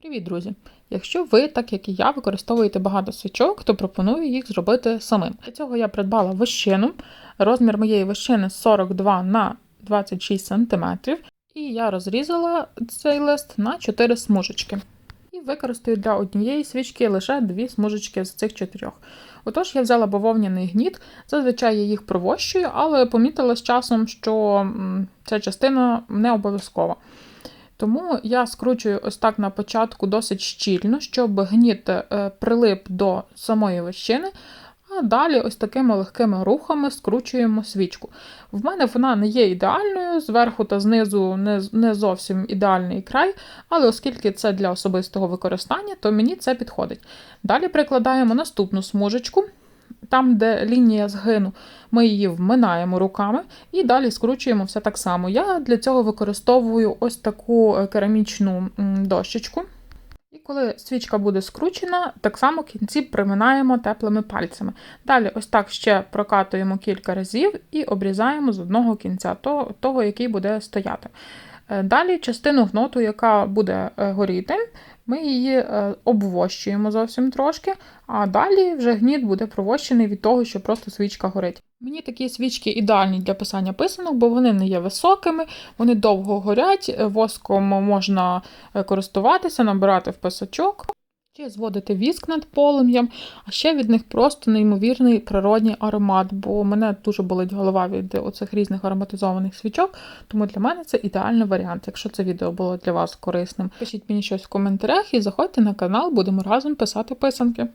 Привіт, друзі! Якщо ви, так як і я, використовуєте багато свічок, то пропоную їх зробити самим. Для цього я придбала вощину. Розмір моєї вощини 42 на 26 см. І я розрізала цей лист на 4 смужечки. І використаю для однієї свічки лише дві смужечки з цих чотирьох. Отож, я взяла бавовняний гніт, зазвичай я їх провощую, але помітила з часом, що ця частина не обов'язкова. Тому я скручую ось так на початку досить щільно, щоб гніт е, прилип до самої вощини, а далі ось такими легкими рухами скручуємо свічку. В мене вона не є ідеальною, зверху та знизу не, не зовсім ідеальний край, але оскільки це для особистого використання, то мені це підходить. Далі прикладаємо наступну смужечку. Там, де лінія згину, ми її вминаємо руками і далі скручуємо все так само. Я для цього використовую ось таку е, керамічну дощечку. І коли свічка буде скручена, так само кінці приминаємо теплими пальцями. Далі ось так ще прокатуємо кілька разів і обрізаємо з одного кінця того, того який буде стояти. Е, Далі частину гноту, яка буде е, горіти, ми її е, обвощуємо зовсім трошки, а далі вже гніт буде провощений від того, що просто свічка горить. Мені такі свічки ідеальні для писання писанок, бо вони не є високими, вони довго горять, воском можна користуватися, набирати в писачок. Чи зводити віск над полум'ям, а ще від них просто неймовірний природній аромат, бо мене дуже болить голова від оцих різних ароматизованих свічок, тому для мене це ідеальний варіант. Якщо це відео було для вас корисним, пишіть мені щось в коментарях і заходьте на канал, будемо разом писати писанки.